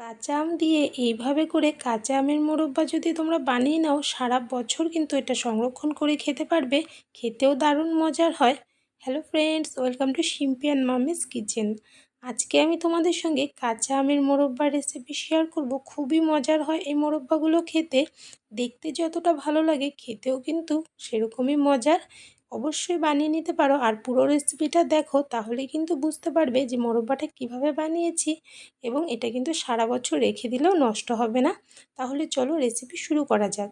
কাঁচা আম দিয়ে এইভাবে করে কাঁচা আমের মোরব্বা যদি তোমরা বানিয়ে নাও, সারা বছর কিন্তু এটা সংরক্ষণ করে খেতে পারবে। খেতেও দারুণ মজার হয়। হ্যালো ফ্রেন্ডস ওয়েলকাম টু শিম্পিয়ান মামিস কিচেন আজকে আমি তোমাদের সঙ্গে কাঁচা আমের মোরব্বা রেসিপি শেয়ার করব। খুবই মজার হয় এই মোরব্বাগুলো খেতে। দেখতে যতটা ভালো লাগে, খেতেও কিন্তু সেরকমই মজার। অবশ্যই বানিয়ে নিতে পারো। আর পুরো রেসিপিটা দেখো তাহলে কিন্তু বুঝতে পারবে যে মোরব্বাটা কীভাবে বানিয়েছি এবং এটা কিন্তু সারা বছর রেখে দিলেও নষ্ট হবে না। তাহলে চলো রেসিপি শুরু করা যাক।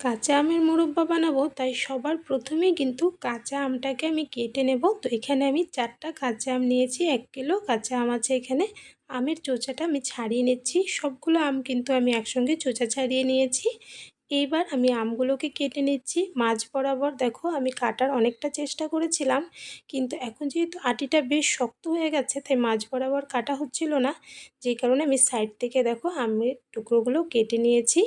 কাঁচা আমের মোরব্বা বানাবো, তাই সবার প্রথমেই কিন্তু কাঁচা আমটাকে আমি কেটে নেব। তো এখানে আমি চারটা কাঁচা আম নিয়েছি, এক কিলো কাঁচা আম আছে এখানে। আমের চোচাটা আমি ছাড়িয়ে নিচ্ছি। সবগুলো আম কিন্তু আমি একসঙ্গে চোচা ছাড়িয়ে নিয়েছি। এইবার আমি আমগুলোকে কেটে নিচ্ছি। মাছ বরাবর দেখো আমি কাটার অনেকটা চেষ্টা করেছিলাম, কিন্তু এখন যেহেতু আটিটা বেশ শক্ত হয়ে গেছে, তাই মাছ বরাবর কাটা হচ্ছিল না। যেই কারণে আমি সাইড থেকে দেখো আমের টুকরোগুলো কেটে নিয়েছি।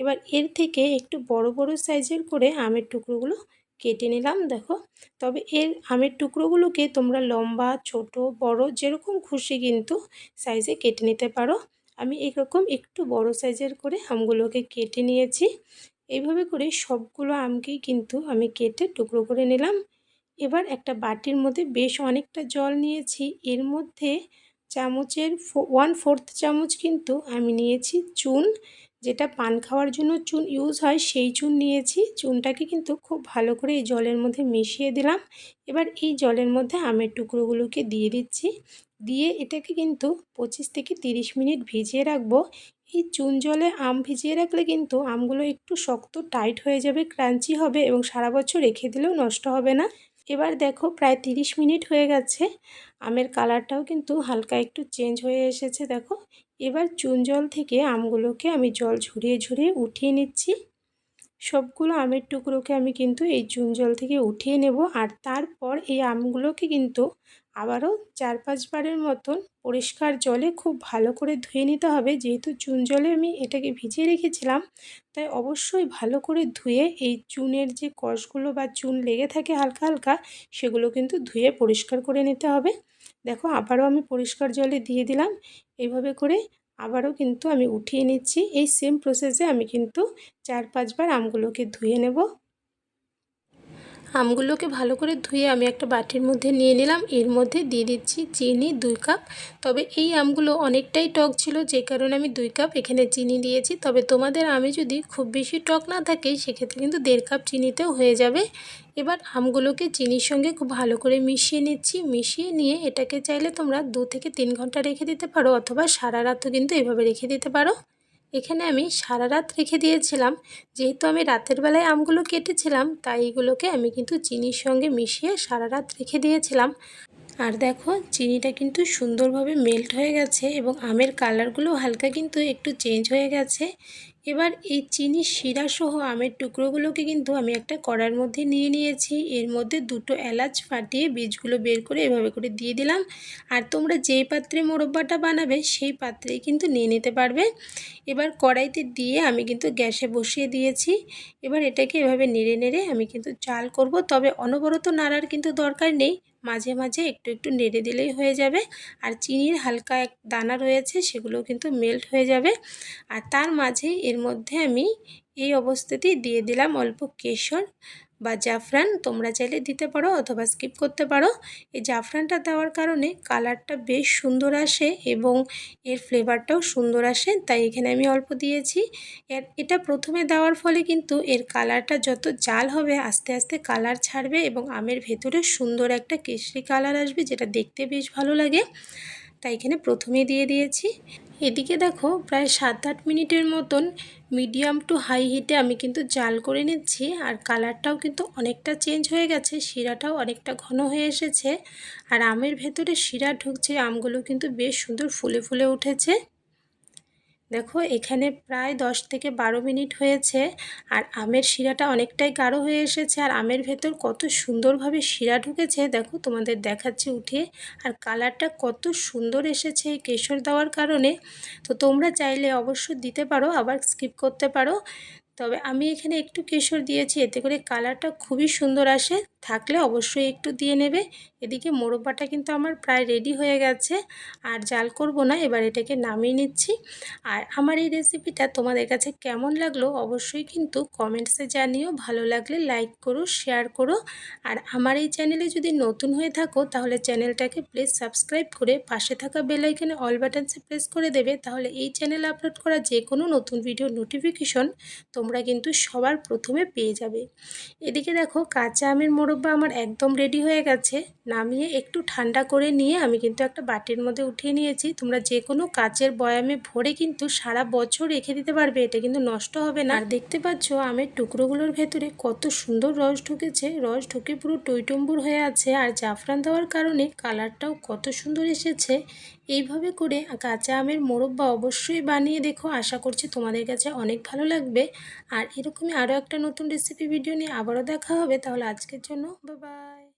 এবার এর থেকে একটু বড় বড় সাইজের করে আমের টুকরোগুলো কেটে নিলাম দেখো। তবে এর আমের টুকরোগুলোকে তোমরা লম্বা, ছোট, বড় যেরকম খুশি কিন্তু সাইজে কেটে নিতে পারো। আমি এরকম একটু বড় সাইজের করে আমগুলোকে কেটে নিয়েছি। এইভাবে করে সবগুলো আমকেই কিন্তু আমি কেটে টুকরো করে নিলাম। এবার একটা বাটির মধ্যে বেশ অনেকটা জল নিয়েছি। এর মধ্যে চামচের ওয়ান ফোর্থ চামচ কিন্তু আমি নিয়েছি চুন। যেটা পান খাওয়ার জন্য চুন ইউজ হয়, সেই চুন নিয়েছি। চুনটাকে কিন্তু খুব ভালো করে এই জলের মধ্যে মিশিয়ে দিলাম। এবার এই জলের মধ্যে আমের টুকরোগুলোকে দিয়ে দিচ্ছি। দিয়ে এটাকে কিন্তু পঁচিশ থেকে তিরিশ মিনিট ভিজিয়ে রাখব। এই চুন জলে আম ভিজিয়ে রাখলে কিন্তু আমগুলো একটু শক্ত টাইট হয়ে যাবে ক্রাঞ্চি হবে এবং সারা বছর রেখে দিলেও নষ্ট হবে না। এবার দেখো প্রায় তিরিশ মিনিট হয়ে গেছে। আমের কালারটাও কিন্তু হালকা একটু চেঞ্জ হয়ে এসেছে, দেখো। এবার চুন জল থেকে আমগুলোকে আমি জল ঝরিয়ে ঝরিয়ে উঠিয়ে নিচ্ছি। সবগুলো আমের টুকরোকে আমি কিন্তু এই চুন জল থেকে উঠিয়ে নেব আর তারপর এই আমগুলোকে কিন্তু আবারও চার পাঁচবারের মতন পরিষ্কার জলে খুব ভালো করে ধুয়ে নিতে হবে। যেহেতু চুন জলে আমি এটাকে ভিজিয়ে রেখেছিলাম, তাই অবশ্যই ভালো করে ধুয়ে এই চুনের যে কষগুলো বা চুন লেগে থাকে হালকা হালকা, সেগুলো কিন্তু ধুয়ে পরিষ্কার করে নিতে হবে। দেখো আবারও আমি পরিষ্কার জলে দিয়ে দিলাম। এইভাবে করে আবারও কিন্তু আমি উঠিয়ে নিচ্ছি। এই সেম প্রসেসে আমি কিন্তু চার পাঁচবার আমগুলোকে ধুয়ে নেব। আমগুলোকে ভালো করে ধুয়ে আমি একটা বাটির মধ্যে নিয়ে নিলাম। এর মধ্যে দিয়ে দিচ্ছি চিনি দুই কাপ। তবে এই আমগুলো অনেকটাই টক ছিল, যে কারণে আমি দুই কাপ এখানে চিনি দিয়েছি। তবে তোমাদের আমি যদি খুব বেশি টক না থাকে, সেক্ষেত্রে কিন্তু দেড় কাপ চিনিতেও হয়ে যাবে। এবার আমগুলোকে চিনির সঙ্গে খুব ভালো করে মিশিয়ে নিচ্ছি। মিশিয়ে নিয়ে এটাকে চাইলে তোমরা দু থেকে তিন ঘণ্টা রেখে দিতে পারো, অথবা সারা রাতও কিন্তু এভাবে রেখে দিতে পারো। এখানে আমি সারা রাত রেখে দিয়েছিলাম। যেহেতু আমি রাতের বেলায় আমগুলো কেটেছিলাম, তাই এগুলোকে আমি কিন্তু চিনির সঙ্গে মিশিয়ে সারা রাত রেখে দিয়েছিলাম। আর দেখো, চিনিটা কিন্তু সুন্দরভাবে মেল্ট হয়ে গেছে এবং আমের কালারগুলো হালকা কিন্তু একটু চেঞ্জ হয়ে গেছে। এবার এই চিনি শিরা সহ আমের টুকরোগুলোকে কিন্তু আমি একটা কড়ার মধ্যে নিয়ে নিয়েছি। এর মধ্যে দুটো এলাচ ফাটিয়ে বীজগুলো বের করে এভাবে করে দিয়ে দিলাম। আর তোমরা যেই পাত্রে মোরব্বাটা বানাবে, সেই পাত্রেই কিন্তু নিয়ে নিতে পারবে। এবার কড়াইতে দিয়ে আমি কিন্তু গ্যাসে বসিয়ে দিয়েছি। এবার এটাকে এভাবে নেড়ে নেড়ে আমি কিন্তু চাল করব। তবে অনবরত নাড়ার কিন্তু দরকার নেই। মাঝে মাঝে একটু একটু নেড়ে দিলেই হয়ে যাবে। আর চিনির হালকা এক দানা রয়েছে সেগুলো কিন্তু মেল্ট হয়ে যাবে। আর তার মাঝে এর মধ্যে আমি এই অবস্থাতেই দিয়ে দিলাম অল্প কেশর। বা জাফরান তোমরা চাইলে দিতে পারো অথবা স্কিপ করতে পারো। এই জাফরানটা দেওয়ার কারণে কালারটা বেশ সুন্দর আসে এবং এর ফ্লেভারটাও সুন্দর আসে, তাই এখানে আমি অল্প দিয়েছি। এটা প্রথমে দেওয়ার ফলে কিন্তু এর কালারটা যত জাল হবে আস্তে আস্তে কালার ছাড়বে এবং আমের ভেতরে সুন্দর একটা কেশরি কালার আসবে, যেটা দেখতে বেশ ভালো লাগে। তাই এখানে প্রথমে দিয়ে দিয়েছি। এদিকে দেখো প্রায় সাত আট মিনিটের মতন মিডিয়াম টু হাই হিটে আমি কিন্তু জাল করে নিচ্ছি আর কালারটাও কিন্তু অনেকটা চেঞ্জ হয়ে গেছে, শিরাটাও অনেকটা ঘন হয়ে এসেছে। আর আমের ভেতরে শিরা ঢুকছে, আমগুলো কিন্তু বেশ সুন্দর ফুলে ফুলে উঠেছে। দেখো, এখানে প্রায় দশ থেকে বারো মিনিট হয়েছে আর আমের শিরাটা অনেকটাই গাঢ় হয়ে এসেছে। আর আমের ভেতর কত সুন্দরভাবে শিরা ঢুকেছে, দেখো, তোমাদের দেখাচ্ছি উঠে। আর কালারটা কত সুন্দর এসেছে এই কেশর দেওয়ার কারণে। তো তোমরা চাইলে অবশ্যই দিতে পারো, আবার স্কিপ করতে পারো। তবে আমি এখানে একটু কেশর দিয়েছি, এতে করে কালারটা খুবই সুন্দর আসে। থাকলে অবশ্যই একটু দিয়ে নেবে। এদিকে মোরব্বাটা কিন্তু আমার প্রায় রেডি হয়ে গেছে। আর জাল করব না, এবার এটাকে নামিয়ে নিচ্ছি। আর আমার এই রেসিপিটা তোমাদের কাছে কেমন লাগল অবশ্যই কিন্তু কমেন্টসে জানিও। ভালো লাগলে লাইক করো শেয়ার করো। আর আমার এই চ্যানেলে যদি নতুন হয়ে থাকো, তাহলে চ্যানেলটাকে প্লিজ সাবস্ক্রাইব করে পাশে থাকা বেল আইকনে অল বাটনসে প্রেস করে দেবে। তাহলে এই চ্যানেল আপলোড করা যে কোনো নতুন ভিডিও নোটিফিকেশন তোমরা কিন্তু সবার প্রথমে পেয়ে যাবে। এদিকে দেখো কাঁচা আমের মোরব্বা আমার একদম রেডি হয়ে গেছে। নামিয়ে একটু ঠান্ডা করে নিয়ে আমি কিন্তু একটা বাটির মধ্যে উঠিয়ে নিয়েছি। তোমরা যে কোনো কাচের বয়ামে ভরে কিন্তু সারা বছর রেখে দিতে পারবে, এটা কিন্তু নষ্ট হবে না। আর দেখতে পাচ্ছ, আমের টুকরোগুলোর ভেতরে কত সুন্দর রস ঢুকেছে। রস ঢুকে পুরো টইটম্বুর হয়ে আছে। আর জাফরান দেওয়ার কারণে কালারটাও কত সুন্দর এসেছে। এইভাবে করে কাঁচা আমের মোরব্বা অবশ্যই বানিয়ে দেখো। আশা করছি তোমাদের কাছে অনেক ভালো লাগবে। আর এরকমই আরও একটা নতুন রেসিপি ভিডিও নিয়ে আবারও দেখা হবে। তাহলে আজকের জন্য বাই